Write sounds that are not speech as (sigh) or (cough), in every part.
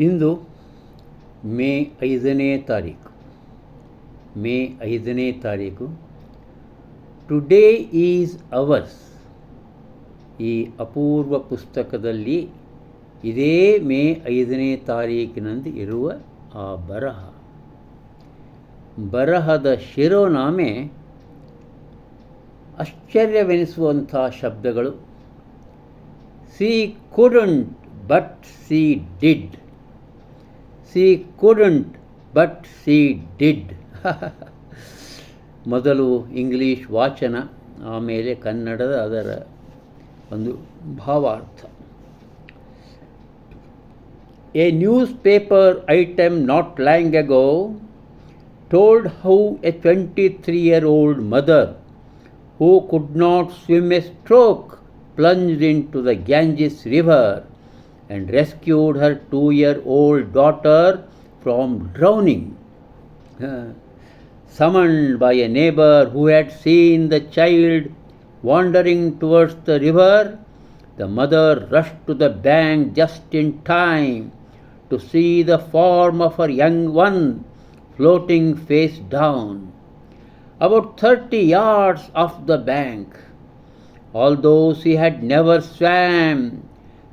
ಇಂದು ಮೇ ಐದನೇ ತಾರೀಕು. ಮೇ ಐದನೇ ತಾರೀಕು. ಟುಡೇ ಈಸ್ ಅವರ್ಸ್ ಈ ಅಪೂರ್ವ ಪುಸ್ತಕದಲ್ಲಿ ಇದೇ ಮೇ ಐದನೇ ತಾರೀಕಿನಂದು ಇರುವ ಆ ಬರಹ. ಬರಹದ ಶಿರೋನಾಮೆ ಆಶ್ಚರ್ಯವೆನಿಸುವಂಥ ಶಬ್ದಗಳು. She couldn't but she did she couldn't but she did (laughs) ಮೊದಲು ಇಂಗ್ಲೀಷ್ ವಾಚನ ಆಮೇಲೆ ಕನ್ನಡದ ಅದರ ಒಂದು ಭಾವಾರ್ಥ a news paper item not long ago told how a twenty three year old mother who could not swim a stroke plunged into the Ganges river and rescued her two year old daughter from drowning. Uh, summoned by a neighbor who had seen the child wandering towards the river, the mother rushed to the bank just in time to see the form of her young one floating face down about 30 yards off the bank. Although she had never swam,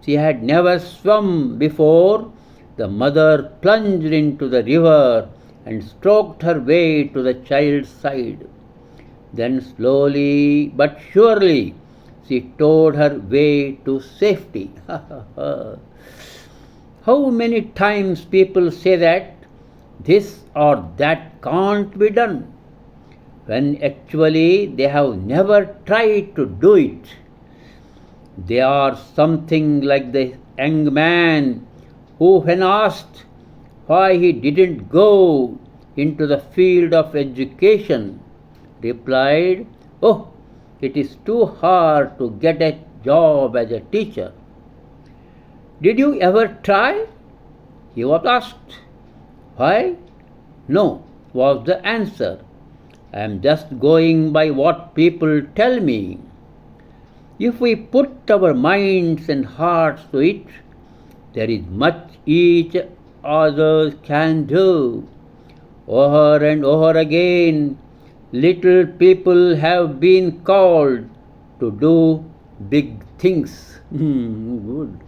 she had never swum before, the mother plunged into the river and stroked her way to the child's side. Then slowly but surely she towed her way to safety. (laughs) How many times people say that this or that can't be done? when actually they have never tried to do it. They are something like the young man who, when asked why he didn't go into the field of education, replied, Oh, it is too hard to get a job as a teacher. Did you ever try? He was asked. Why? No, was the answer. I am just going by what people tell me. If we put our minds and hearts to it, there is much each other can do. Over and over again, little people have been called to do big things. (laughs) Good.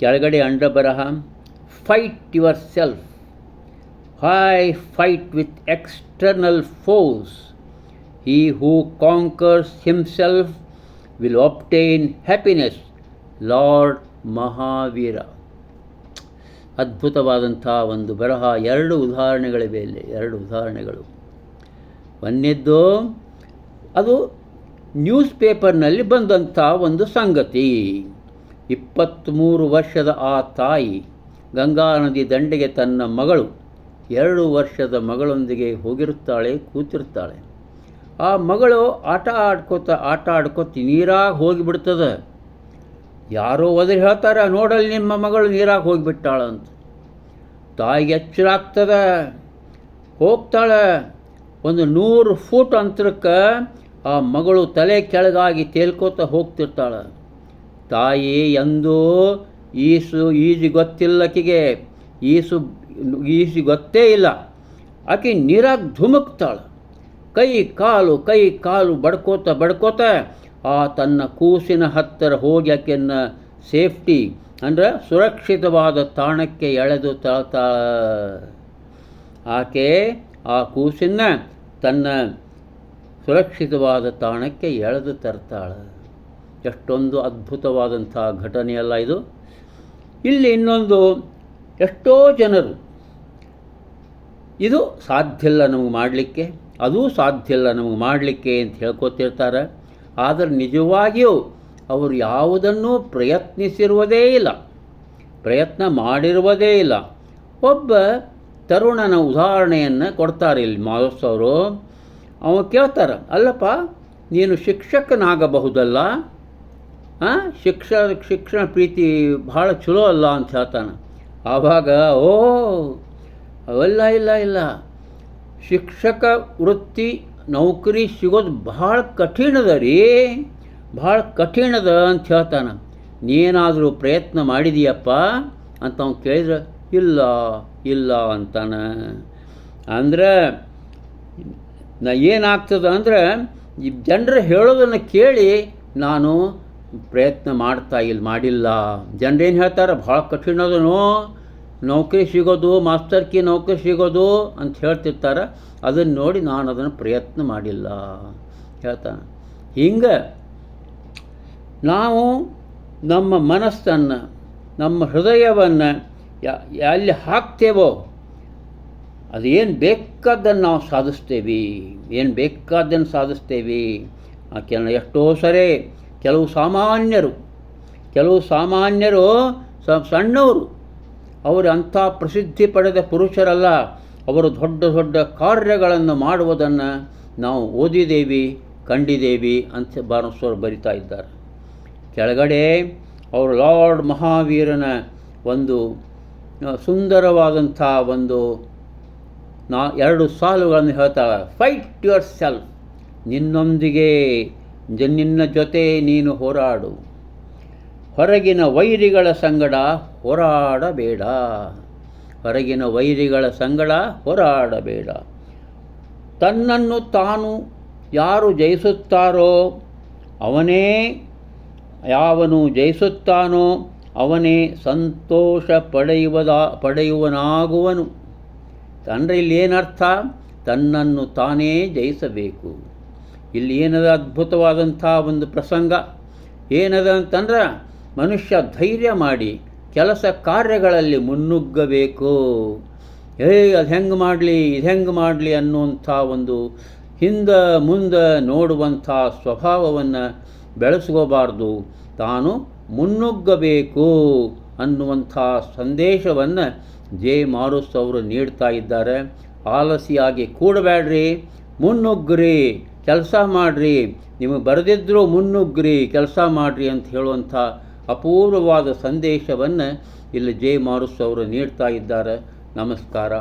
Chalgade Andabaraham, fight yourself. Why fight with external foes? He who conquers himself will obtain happiness. Lord Mahavira ಅದ್ಭುತವಾದಂಥ ಒಂದು ಬರಹ, ಎರಡು ಉದಾಹರಣೆಗಳಿವೆ ಇಲ್ಲಿ ಎರಡು ಉದಾಹರಣೆಗಳು. ಒಂದೆದ್ದು ಅದು news ಪೇಪರ್ನಲ್ಲಿ ಬಂದಂಥ ಒಂದು ಸಂಗತಿ. ಇಪ್ಪತ್ತ್ಮೂರು ವರ್ಷದ ಆ ತಾಯಿ, ಗಂಗಾ ನದಿ ದಂಡೆಗೆ ತನ್ನ ಮಗಳು, ಎರಡು ವರ್ಷದ ಮಗಳೊಂದಿಗೆ ಹೋಗಿರುತ್ತಾಳೆ ಕೂತಿರ್ತಾಳೆ ಆ ಮಗಳು ಆಟ ಆಡ್ಕೋತ ಆಟ ಆಡ್ಕೋತ ನೀರಾಗಿ ಹೋಗಿಬಿಡ್ತದೆ. ಯಾರೋ ಒದರಿ ಹೇಳ್ತಾರೆ ನೋಡಲ್ಲಿ ನಿಮ್ಮ ಮಗಳು ನೀರಾಗಿ ಹೋಗಿಬಿಟ್ಟಾಳ ಅಂತ ತಾಯಿಗೆ ಎಚ್ಚರ ಆಗ್ತದೆ. ಹೋಗ್ತಾಳೆ. ಒಂದು ನೂರು ಫೂಟ್ ಅಂತರಕ್ಕೆ ಆ ಮಗಳು ತಲೆ ಕೆಳಗಾಗಿ ತೇಲ್ಕೋತ ಹೋಗ್ತಿರ್ತಾಳೆ. ತಾಯಿ ಎಂದೂ ಈಸು ಈಜು ಗೊತ್ತಿಲ್ಲಕಿಗೆ ಈಸು, ಈಸಿ ಗೊತ್ತೇ ಇಲ್ಲ. ಆಕೆ ನೀರಾಗಿ ಧುಮುಕ್ತಾಳೆ. ಕೈ ಕಾಲು ಕೈ ಕಾಲು ಬಡ್ಕೋತ ಬಡ್ಕೋತ ಆ ತನ್ನ ಕೂಸಿನ ಹತ್ತಿರ ಹೋಗಿ ಆಕೆಯನ್ನು ಸೇಫ್ಟಿ ಅಂದರೆ ಸುರಕ್ಷಿತವಾದ ತಾಣಕ್ಕೆ ಎಳೆದು ತಾಳ್ತಾ ಆಕೆ ಆ ಕೂಸಿನ ತನ್ನ ಸುರಕ್ಷಿತವಾದ ತಾಣಕ್ಕೆ ಎಳೆದು ತರ್ತಾಳೆ. ಎಷ್ಟೊಂದು ಅದ್ಭುತವಾದಂಥ ಘಟನೆಯಲ್ಲ ಇದು. ಇಲ್ಲಿ ಇನ್ನೊಂದು ಎಷ್ಟೋ ಜನರು, ಇದು ಸಾಧ್ಯ ಇಲ್ಲ ನಮಗೆ ಮಾಡಲಿಕ್ಕೆ. ಅದೂ ಸಾಧ್ಯ ಇಲ್ಲ ನಮಗೆ ಮಾಡಲಿಕ್ಕೆ ಅಂತ ಹೇಳ್ಕೊತಿರ್ತಾರೆ. ಆದರೆ ನಿಜವಾಗಿಯೂ ಅವರು ಯಾವುದನ್ನೂ ಪ್ರಯತ್ನಿಸಿರುವುದೇ ಇಲ್ಲ. ಪ್ರಯತ್ನ ಮಾಡಿರುವುದೇ ಇಲ್ಲ. ಒಬ್ಬ ತರುಣನ ಉದಾಹರಣೆಯನ್ನು ಕೊಡ್ತಾರೆ ಇಲ್ಲಿ ಮಾಧವಸ್ ಅವರು. ಅವ ಕೇಳ್ತಾರೆ, ಅಲ್ಲಪ್ಪ, ನೀನು ಶಿಕ್ಷಕನಾಗಬಹುದಲ್ಲ? ಹಾಂ ಶಿಕ್ಷ, ಶಿಕ್ಷಣ ಪ್ರೀತಿ ಭಾಳ ಚಲೋ ಅಲ್ಲ? ಅಂತ ಹೇಳ್ತಾನೆ. ಆವಾಗ ಓ ಅವೆಲ್ಲ ಇಲ್ಲ ಇಲ್ಲ. ಶಿಕ್ಷಕ ವೃತ್ತಿ ನೌಕರಿ ಸಿಗೋದು ಭಾಳ ಕಠಿಣದ ರೀ. ಭಾಳ ಕಠಿಣದ ಅಂತ ಹೇಳ್ತಾನೆ. ನೀನಾದರೂ ಪ್ರಯತ್ನ ಮಾಡಿದೀಯಪ್ಪ ಅಂತ ಅವ್ನು ಕೇಳಿದ್ರೆ, ಇಲ್ಲ ಇಲ್ಲ ಅಂತಾನೆ. ಅಂದ್ರೆ, ನಾ ಏನಾಗ್ತದೆ ಅಂದ್ರೆ, ಈ ಜನರು ಹೇಳೋದನ್ನು ಕೇಳಿ ನಾನು ಪ್ರಯತ್ನ ಮಾಡ್ತಾ ಇಲ್ಲಿ ಮಾಡಿಲ್ಲ. ಜನರೇನು ಹೇಳ್ತಾರೆ, ಭಾಳ ಕಠಿಣ ಅದನು ನೌಕರಿ ಸಿಗೋದು ಮಾಸ್ತರ್ಕಿ ನೌಕರಿ ಸಿಗೋದು ಅಂತ ಹೇಳ್ತಿರ್ತಾರೆ. ಅದನ್ನು ನೋಡಿ ನಾನು ಅದನ್ನು ಪ್ರಯತ್ನ ಮಾಡಿಲ್ಲ. ಹೇಳ್ತಾನೆ. ಹಿಂಗೆ ನಾವು ನಮ್ಮ ಮನಸ್ಸನ್ನು, ನಮ್ಮ ಹೃದಯವನ್ನು ಎಲ್ಲಿ ಹಾಕ್ತೇವೋ ಅದು ಏನು ಬೇಕಾದ್ದನ್ನು ನಾವು ಸಾಧಿಸ್ತೇವೆ. ಏನು ಬೇಕಾದ್ದನ್ನು ಸಾಧಿಸ್ತೇವೆ. ಕೆಲ, ಎಷ್ಟೋ ಸರಿ ಕೆಲವು ಸಾಮಾನ್ಯರು ಕೆಲವು ಸಾಮಾನ್ಯರು ಸಣ್ಣವರು ಅವರು ಅಂಥ ಪ್ರಸಿದ್ಧಿ ಪಡೆದ ಪುರುಷರಲ್ಲ. ಅವರು ದೊಡ್ಡ ದೊಡ್ಡ ಕಾರ್ಯಗಳನ್ನು ಮಾಡುವುದನ್ನು ನಾವು ಓದಿದ್ದೇವೆ ಕಂಡಿದ್ದೇವೆ ಅಂತ ಬಾರಸ್ವರು ಬರಿತಾ ಇದ್ದಾರೆ. ಕೆಳಗಡೆ ಅವರು ಲಾರ್ಡ್ ಮಹಾವೀರನ ಒಂದು ಸುಂದರವಾದಂಥ ಒಂದು ನಾ, ಎರಡು ಸಾಲುಗಳನ್ನು ಹೇಳ್ತಾರೆ. ಫೈಟ್ ಯುವರ್ ಸೆಲ್ಫ್ ನಿನ್ನೊಂದಿಗೆ, ನಿನ್ನ ಜೊತೆ ನೀನು ಹೋರಾಡು. ಹೊರಗಿನ ವೈರಿಗಳ ಸಂಗಡ ಹೋರಾಡಬೇಡ. ಹೊರಗಿನ ವೈರಿಗಳ ಸಂಗಡ ಹೋರಾಡಬೇಡ. ತನ್ನನ್ನು ತಾನು ಯಾರು ಜಯಿಸುತ್ತಾರೋ ಅವನೇ, ಯಾವನು ಜಯಿಸುತ್ತಾನೋ ಅವನೇ ಸಂತೋಷ ಪಡೆಯುವದ, ಪಡೆಯುವನಾಗುವನು. ಅಂದರೆ ಇಲ್ಲಿ ಏನರ್ಥ? ತನ್ನನ್ನು ತಾನೇ ಜಯಿಸಬೇಕು. ಇಲ್ಲಿ ಏನದ ಅದ್ಭುತವಾದಂಥ ಒಂದು ಪ್ರಸಂಗ. ಏನದ ಅಂತಂದ್ರೆ ಮನುಷ್ಯ ಧೈರ್ಯ ಮಾಡಿ ಕೆಲಸ ಕಾರ್ಯಗಳಲ್ಲಿ ಮುನ್ನುಗ್ಗಬೇಕು. ಏ ಅದು ಹೆಂಗೆ ಮಾಡಲಿ, ಇದು ಹೆಂಗೆ ಮಾಡಲಿ ಅನ್ನುವಂಥ ಒಂದು ಹಿಂದೆ ಮುಂದೆ ನೋಡುವಂಥ ಸ್ವಭಾವವನ್ನು ಬೆಳೆಸ್ಕೋಬಾರ್ದು. ತಾನು ಮುನ್ನುಗ್ಗಬೇಕು ಅನ್ನುವಂಥ ಸಂದೇಶವನ್ನು ಜೆ ಮಾರುಸ್ ಅವರು ನೀಡ್ತಾ ಇದ್ದಾರೆ. ಆಲಸಿಯಾಗಿ ಕೂಡಬೇಡ್ರಿ, ಮುನ್ನುಗ್ಗ್ರಿ, ಕೆಲಸ ಮಾಡಿರಿ. ನಿಮಗೆ ಬರೆದಿದ್ದರೂ ಮುನ್ನುಗ್ಗ್ರಿ, ಕೆಲಸ ಮಾಡಿರಿ ಅಂತ ಹೇಳುವಂಥ ಅಪೂರ್ವವಾದ ಸಂದೇಶವನ್ನು ಇಲ್ಲಿ ಜೆ ಮಾರುಸ್ ಅವರು ನೀಡ್ತಾ ಇದ್ದಾರೆ. ನಮಸ್ಕಾರ.